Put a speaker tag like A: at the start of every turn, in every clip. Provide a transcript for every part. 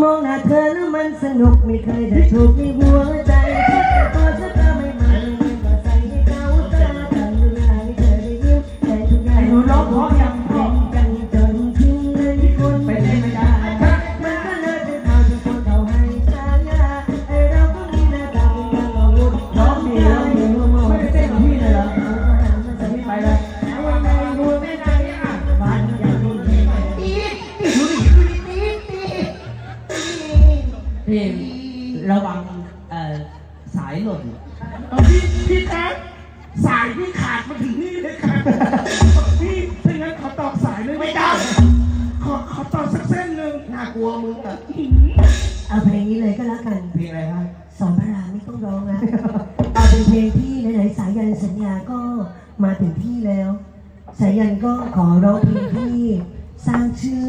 A: มองหน้าเธอแล้วมันสนุกไม่เคยได้ถูกในหัวใจพอจะทำ สาย
B: พี่
A: ขา
B: ดมา
C: ถึงนี่เลยครับพี่ถ้างั้นขอตอกสายเลยไม่ได้ ขอขอตอกสักเส้นหนึ่งน่ากลัวมึงอะ
A: เอาเพลงนี้เลยก็แล้วกัน
B: เพลงอะไรครับ
A: สอนพระรามไม่ต้องร้องนะเอาเป็นเพลงที่ไหนๆสายันสัญญาก็มาถึงที่แล้ว สายันก็ขอร้องเพลงที่สร้างชื่อ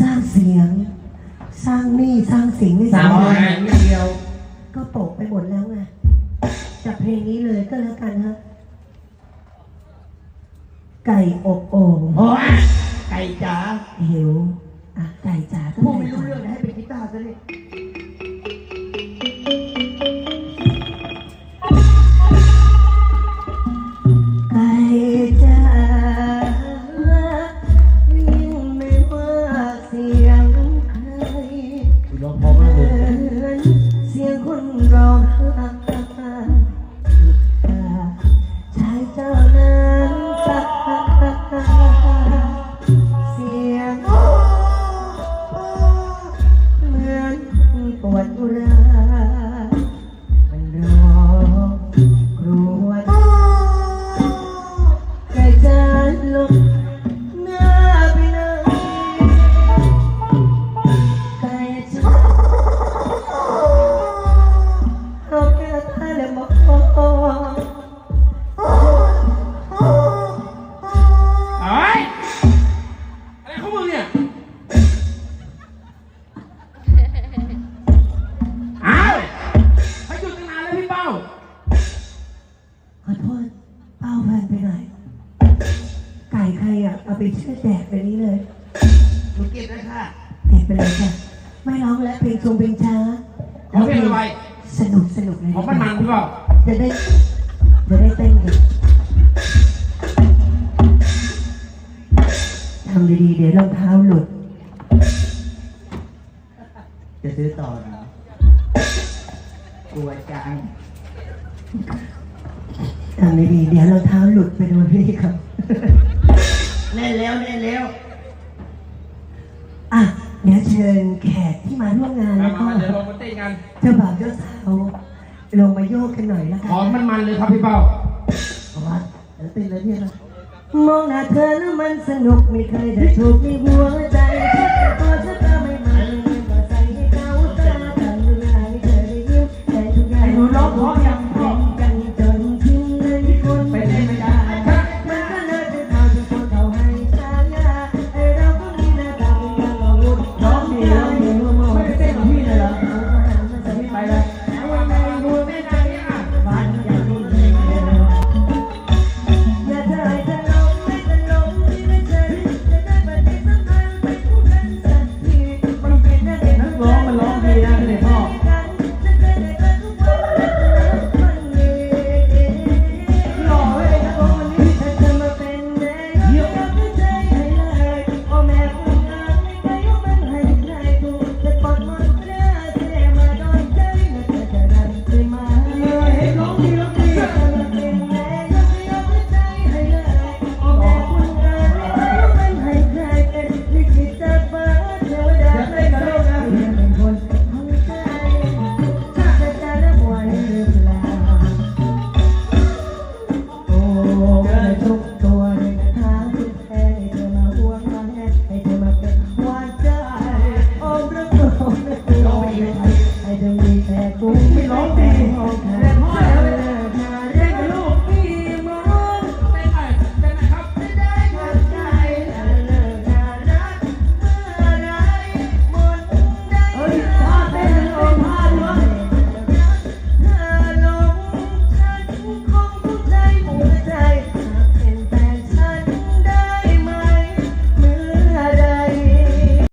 A: สร้างเสียง สร้างหนี้สร้างสิงให้
B: สาม
A: ยั
B: วัน
A: น
B: เดียว
A: ก็โปะไปหมดแล้วไง จับเพลงนี้เลยก็แล้วกันฮะไก่อบโอ่ง
C: โอ้ยไก่จ๋า
A: หิวอะไก่จ๋าก็
C: พูด
A: ไก่
C: ไม่รู้
A: จ๋า
C: เรื่องนะให้เป็นกีตาร์ซะนี่
A: ไเป้าพันไปหน่อย ไก่ใครอะ เอาไปเชื่อแดกไปนี้เลย
C: หนูเก็บได้ค่ะ
A: เด็กไปเลยจ้ะไม่ร้องแล้วเพลงทรงเพลงช้า
C: ขอเพลงอะไร
A: สนุกสนุกเลย
C: ของมันมันพี่เป้า
A: จะได้จะได้เต้นกันทำดีๆเดี๋ยวรองเท้าหลุด
B: จะซื้อต่อนะกลัวจัง
A: ทำดีๆเดี๋ยวรองเท้าหลุดไปโดนพี่ครับ
B: เล่นแล้วเล่นแล้ว
A: อะเดี๋ยวเชิญแขกที่มาร่วมงาน
C: มา
A: แล้วก็
C: มาเดี๋ยวลงมาเต้นกัน
A: เจ้าบ่าวเจ้าสาวลงมาโยกกันหน่อยละกั
C: ขอมันมันเลยครับพี่เป้า
A: เอาวะเดี๋ยวเต้นเลยพี่นะมองหน้าเธอแล้วมันสนุกไม่เคยได้ถูกในหัวใจพอจะท